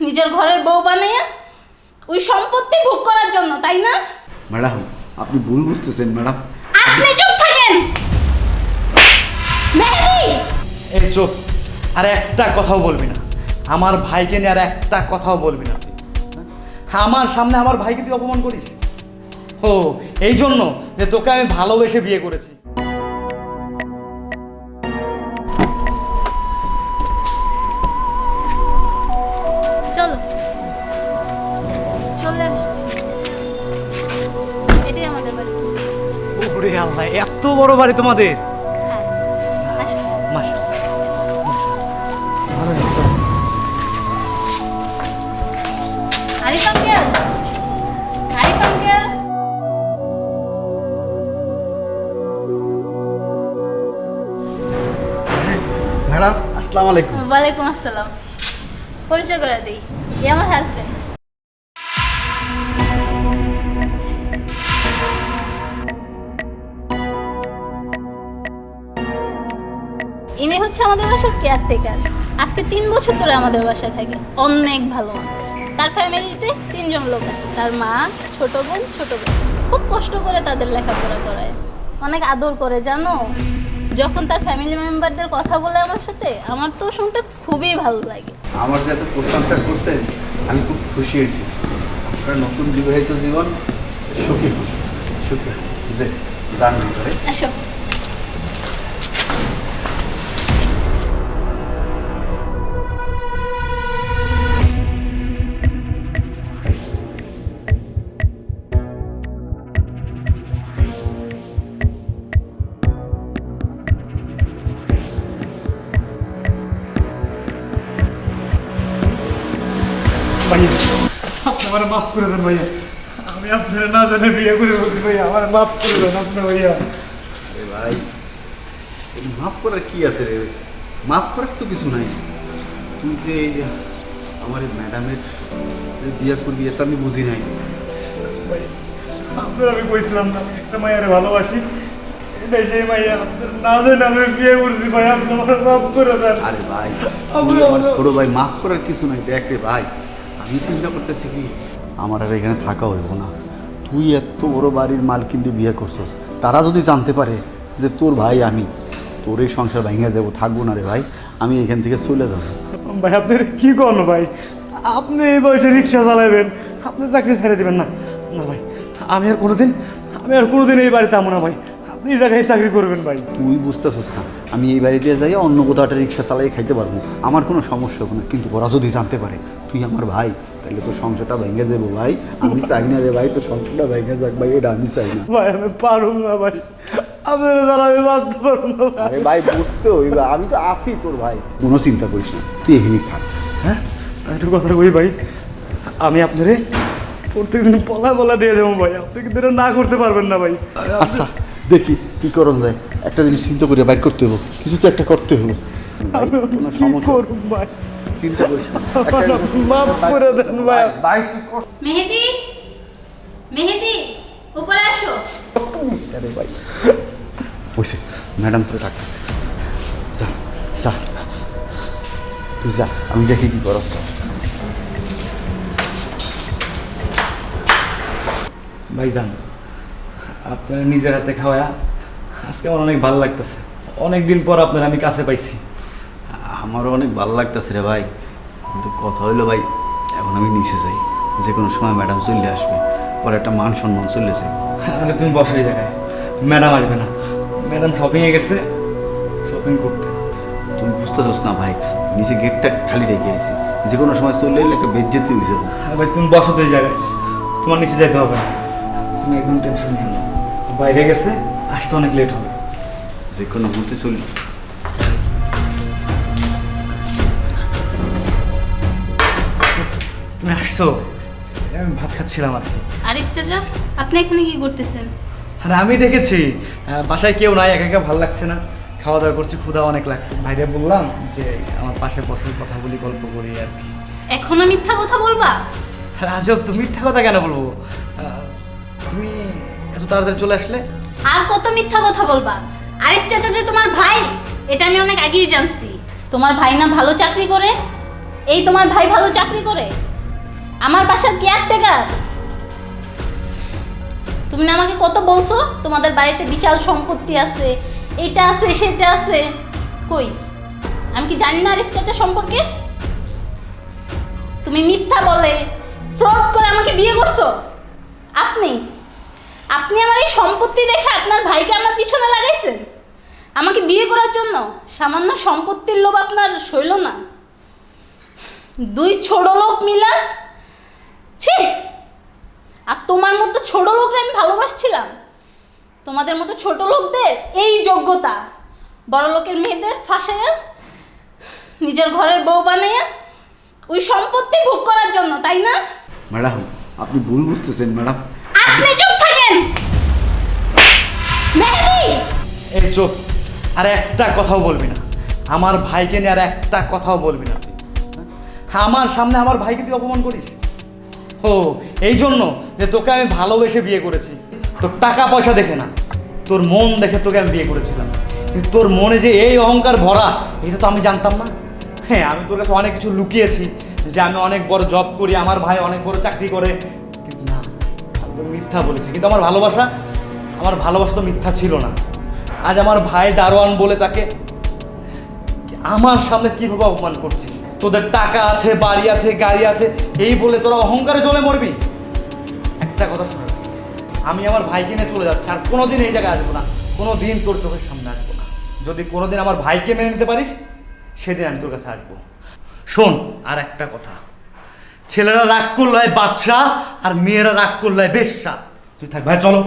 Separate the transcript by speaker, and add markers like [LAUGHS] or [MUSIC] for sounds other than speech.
Speaker 1: নিজের ঘরের বউ বানাইয়া ওই সম্পত্তি ভোগ করার জন্য তাই না?
Speaker 2: ম্যাডাম আপনি ভুল বুঝতেছেন ম্যাডাম।
Speaker 1: আপনি চুপ থাকেন! মেহেদি!
Speaker 3: এই চুপ আর একটা কথাও বলবি না। আমার ভাইকে নিয়ে আর একটা কথাও বলবি না তুই। হ্যাঁ, আমার সামনে আমার ভাইকে তুই অপমান করিস? ও এই জন্য যে তোকে আমি ভালোবেসে বিয়ে করেছি। এত বড় বাড়ি তোমাদের।
Speaker 1: হ্যাঁ Arif uncle Arif uncle.
Speaker 2: Madam আসসালামু আলাইকুম।
Speaker 1: ওয়ালাইকুম আসসালাম। পরিচয় করে দিই এ আমার হাজবেন্ড ইনি হচ্ছে আমাদের বাসার কেয়ারটেকার আজকে তিন বছর ধরে আমাদের বাসায় থাকে। অনেক ভালো তার ফ্যামিলিতে তিনজন লোক আছে। তার মা ছোট বোন ছোট বোন। খুব কষ্ট করে তাদের লেখাপড়া করায়। অনেক আদর করে জানো? যখন তার ফ্যামিলি মেম্বারদের কথা বলে আমার সাথে আমার তো শুনতে খুবই ভালো লাগে।
Speaker 2: আমার যে এত প্রশংসা করছেন আমি খুব খুশি হয়েছি। আপনার নতুন বিবাহিত জীবন সুখী সুখী। যে জান ভিতরে
Speaker 3: ভাইয়া আপনি আমার মাফ করে দেন ভাইয়া আমি আপনার না জানে বিয়ে করে বলছি ভাইয়া আমার মাফ করে দেন ভাইয়া
Speaker 2: ভাই মাফ করার কি আছে রে? মাফ করার তো কিছু নাই। তুই যে আমার এই ম্যাডামের বিয়ে করবি এটা আমি বুঝি নাই।
Speaker 3: আপনার আমি কইছিলাম না একটা মায়ের ভালোবাসি। এটাই সেই মাইয়া আপনার না জানে আমি বিয়ে করছি ভাই আপনি আমার মাফ করে দেন।
Speaker 2: আরে ভাই ছোট ভাই মাফ করার কিছু নাই। দেখ রে ভাই আমি চিন্তা করতেছি কি? আমার আর এখানে থাকা হইব না। তুই এত বড় বাড়ির মালকিনকে বিয়ে করছস। তারা যদি জানতে পারে যে তোর ভাই আমি, তোর এই সংসার ভেঙে যাব, থাকব না রে ভাই, আমি এখান থেকে চলে যাব।
Speaker 3: ভাই আপনি কি করেন ভাই? আপনি এই বয়সে রিক্সা চালাবেন, আপনি চাকরি ছেড়ে দেবেন না। না ভাই, আমি আর কোনোদিন, আমি আর কোনোদিন এই বাড়িতে আমো না ভাই। এই জায়গায় চাকরি করবেন ভাই।
Speaker 2: তুই বুঝতেছিস না আমি এই বাড়িতে যাই অন্য কোথাও একটা রিক্সা চালাই খাইতে পারব। আমার কোনো সমস্যা হবে না কিন্তু ওরা যদি জানতে পারে তুই আমার ভাই তাহলে তোর সংসারটা ভেঙে যাব ভাই। আমি চাই না রে ভাই তোর সংসারটা ভেঙে যাক ভাই এটা আমি চাই না।
Speaker 3: ভাই আমি পারুম না ভাই। আপনারা যারা আমি বাঁচতে পারব না
Speaker 2: আরে ভাই বুঝতে হইবে আমি তো আসি তোর ভাই। কোনো চিন্তা করিস না তুই এখানেই থাক।
Speaker 3: হ্যাঁ? একটু কথা কই ভাই আমি আপনারে প্রত্যেকদিন পলা পলা দিয়ে দেবো ভাই আপনি কিন্তু এটা না করতে পারবেন না ভাই।
Speaker 2: আচ্ছা। দেখি কি করন যায়। একটা জিনিস চিন্তা করে বাইর করতে হব কিছু তো একটা করতে হব ভাই চিন্তা [LAUGHS] একটা-
Speaker 3: মাফ করে দেন ভাই।
Speaker 2: ভাই
Speaker 1: মেহেদি মেহেদি উপরে আসো।
Speaker 2: আরে ভাই। ওইসে ম্যাডাম তোর ডাকতেছে। যা যা। তুই যা আমি দেখি কি করো।
Speaker 3: ভাইজান আপনার নিজের হাতে খাওয়া আজকে আমার অনেক ভালো লাগতেছে। অনেক দিন পর আপনার আমি কাছে পাইছি।
Speaker 2: আমারও অনেক ভালো লাগতেছে রে ভাই। কিন্তু কথা হইল ভাই এখন আমি নিচে যাই। যে কোনো সময় ম্যাডাম চলে আসবে পরে একটা মান সম্মান চলেছে
Speaker 3: আরে তুমি বসো এই জায়গায়। ম্যাডাম আসবে না। ম্যাডাম শপিংয়ে গেছে শপিং করতে।
Speaker 2: তুই বুঝতেছিস না ভাই নিচে গেটটা খালি রেখে আছি যে কোনো সময় চলে এলে একটা বেজ্জেতি হয়ে যাবে।
Speaker 3: আরে ভাই তুমি বসো তো এই জায়গায়। তোমার নিচে যেতে হবে না। তুমি একদম টেনশন নিও না। বাইরে গেছে? আসতে অনেক লেট হবে।
Speaker 2: যে কোনো মুহূর্তে চলি।
Speaker 3: তুমি আসছো? আমি ভাত খাচ্ছিলাম আর কি।
Speaker 1: আরিফ চাচা আপনি এখানে কি করতেছেন?
Speaker 3: আরে আমি দেখেছি। বাসায় কেউ নাই একা একা ভালো লাগছে না। খাওয়া দাওয়া করছি ক্ষুধা অনেক লাগছে। ভাইরে বললাম যে আমার পাশে বসে কথা বলি গল্প করি আর কি।
Speaker 1: এখনও মিথ্যা কথা বলবা?
Speaker 3: আরে আজব তুমি মিথ্যা কথা কেন বলব? আহ, তুমি এত তাড়াতাড়ি চলে আসলে?
Speaker 1: আর কত মিথ্যা কথা বলবা? আরিফ চাচা যে তোমার ভাই, এটা আমি অনেক আগেই জানছি। তোমার ভাই না ভালো চাকরি করে? এই তোমার ভাই ভালো চাকরি করে? আমার বাসার কেয়ারটেকার তুমি না আমাকে কত বলছো? তোমাদের বাড়িতে বিশাল সম্পত্তি আছে, এটা আছে, সেটা আছে। কই? আমি কি জানি না আরিফ চাচা সম্পর্কে? তুমি মিথ্যা বলে ফ্রড করে আমাকে বিয়ে করছ আপনি আপনি আমার এই সম্পত্তি দেখে আপনার ভাইকে আমার পিছনে লাগাইছেন? আমাকে বিয়ে করার জন্য সামান্য সম্পত্তির লোভ আপনার সইল না। দুই ছোট লোক মিলা ছি! আর তোমার মতো ছোট লোকরা আমি ভালোবাসছিলাম। তোমাদের মতো ছোট লোকদের এই যোগ্যতা। বড় লোকের মেয়েদের ফাঁসাইয়া নিজের ঘরের বউ বানাইয়া ওই সম্পত্তি ভোগ করার জন্য তাই না?
Speaker 2: ম্যাডাম আপনি ভুল বুঝতেছেন ম্যাডাম।
Speaker 1: আপনি চুপ থাকেন! মেহেদি!
Speaker 3: এই চোখ আর একটা কথাও বলবি না। আমার ভাইকে নিয়ে আর একটা কথাও বলবি না তুই। আমার সামনে আমার ভাইকে তুই অপমান করিস? ও, এই জন্য যে তোকে আমি ভালোবেসে বিয়ে করেছি। তোর টাকা পয়সা দেখে না। তোর মন দেখে তোকে আমি বিয়ে করেছিলাম। কিন্তু তোর মনে যে এই অহংকার ভরা, এটা তো আমি জানতাম না। হ্যাঁ আমি তোর কাছে অনেক কিছু লুকিয়েছি। যে আমি অনেক বড় জব করি, আমার ভাই অনেক বড় চাকরি করে। কিন্তু না, আমি তোকে মিথ্যা বলেছি। কিন্তু আমার ভালোবাসা আমার ভালোবাসা তো মিথ্যা ছিল না। আজ আমার ভাই দারোয়ান বলে তাকে, আমার সামনে কীভাবে অপমান করছিস? তোদের টাকা আছে, বাড়ি আছে, গাড়ি আছে, এই বলে তোরা অহংকারে জ্বলে মরবি? একটা কথা শোনো, আমি আমার ভাইকে নিয়ে চলে যাচ্ছি, আর কোনোদিন এই জায়গায় আসব না কোনো দিন তোর চোখের সামনে আসব না। যদি কোনোদিন আমার ভাইকে মেনে নিতে পারিস, সেদিন আমি তোর কাছে আসব। শোন, আর একটা কথা, ছেলেরা রাগ করলে হয় বাদশাহ, আর মেয়েরা রাগ করলে হয় বেশ্যা। তুই থাক, ভাই, চলো।